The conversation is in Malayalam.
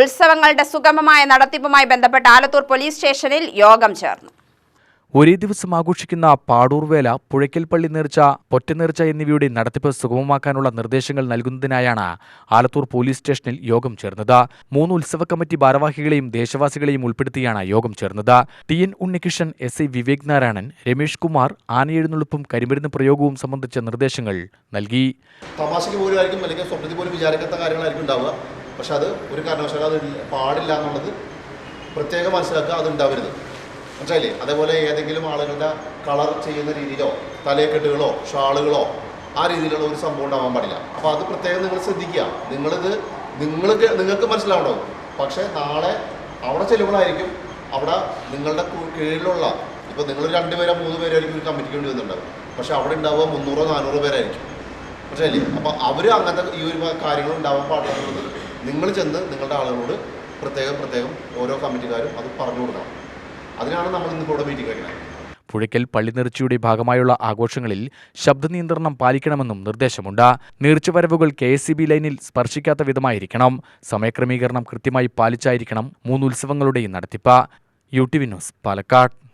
ഉത്സവങ്ങളുടെ സുഗമമായ നടത്തിപ്പുമായി ബന്ധപ്പെട്ട് ആലത്തൂർ പോലീസ് സ്റ്റേഷനിൽ യോഗം ചേർന്നു. ഒരേ ദിവസം ആഘോഷിക്കുന്ന പാടൂർവേല പുഴയ്ക്കൽ പള്ളി നേർച്ച പൊറ്റനേർച്ച എന്നിവയുടെ നടത്തിപ്പ് സുഗമമാക്കാനുള്ള നിർദ്ദേശങ്ങൾ നൽകുന്നതിനായാണ് ആലത്തൂർ പോലീസ് സ്റ്റേഷനിൽ യോഗം ചേർന്നത്. മൂന്ന് ഉത്സവ കമ്മിറ്റി ഭാരവാഹികളെയും ദേശവാസികളെയും ഉൾപ്പെടുത്തിയാണ് യോഗം ചേർന്നത്. T N Unnikrishnan S I Vivek Narayanan Ramesh Kumar ആനയെഴുന്നള്ളിപ്പും കരിമരുന്ന് പ്രയോഗവും സംബന്ധിച്ച നിർദ്ദേശങ്ങൾ നൽകി. തമാശയ്ക്ക് പോലും ആയിരിക്കും അല്ലെങ്കിൽ സ്വപ്നത്തിൽ പോലും വിചാരിക്കാത്ത കാര്യങ്ങളായിരിക്കും ഉണ്ടാവുക. പക്ഷെ അത് ഒരു കാരണവശാലും അത് പാടില്ല എന്നുള്ളത് പ്രത്യേകം മനസ്സിലാക്കുക അത് ഉണ്ടാവരുത് മനസ്സിലായില്ലേ? അതേപോലെ ഏതെങ്കിലും ആളുകളുടെ കളർ ചെയ്യുന്ന രീതിയിലോ തലയെക്കെട്ടുകളോ ഷാളുകളോ ആ രീതിയിലുള്ള ഒരു സംഭവം ഉണ്ടാവാൻ പാടില്ല. അപ്പോൾ അത് പ്രത്യേകം നിങ്ങൾ ശ്രദ്ധിക്കുക. നിങ്ങളിത് നിങ്ങൾക്ക് നിങ്ങൾക്ക് മനസ്സിലാവണോ പക്ഷേ നാളെ അവിടെ ചെല്ലുമ്പോഴായിരിക്കും അവിടെ നിങ്ങളുടെ കീഴിലുള്ള ഇപ്പോൾ നിങ്ങൾ രണ്ടുപേരോ മൂന്ന് പേരോ ആയിരിക്കും ഒരു കമ്മിറ്റിക്ക് വേണ്ടി വന്നിട്ടുണ്ടാവും പക്ഷേ അവിടെ ഉണ്ടാവുക മുന്നൂറോ നാനൂറോ പേരായിരിക്കും. പക്ഷേ അല്ലേ അപ്പോൾ അവർ അങ്ങനത്തെ ഈ ഒരു കാര്യങ്ങൾ ഉണ്ടാവാൻ പാടില്ല നിങ്ങൾ ചെന്ന് നിങ്ങളുടെ ആളുകളോട് പ്രത്യേകം പ്രത്യേകം ഓരോ കമ്മിറ്റിക്കാരും അത് പറഞ്ഞു കൊടുക്കണം. അതിനാണ് നമ്മൾ ഇന്ന് ഇവിടെ മീറ്റിംഗ് കഴിക്കുന്നത് പുഴയ്ക്കൽ പള്ളി നേർച്ചയുടെ ഭാഗമായുള്ള ആഘോഷങ്ങളിൽ ശബ്ദ നിയന്ത്രണം പാലിക്കണമെന്നും നിർദ്ദേശമുണ്ട്. നീർച്ചവരവുകൾ കെ എസ് ബി ലൈനിൽ സ്പർശിക്കാത്ത വിധമായിരിക്കണം. സമയക്രമീകരണം കൃത്യമായി പാലിച്ചായിരിക്കണം മൂന്ന് ഉത്സവങ്ങളുടെയും നടത്തിപ്പ്. U T V news Palakkad.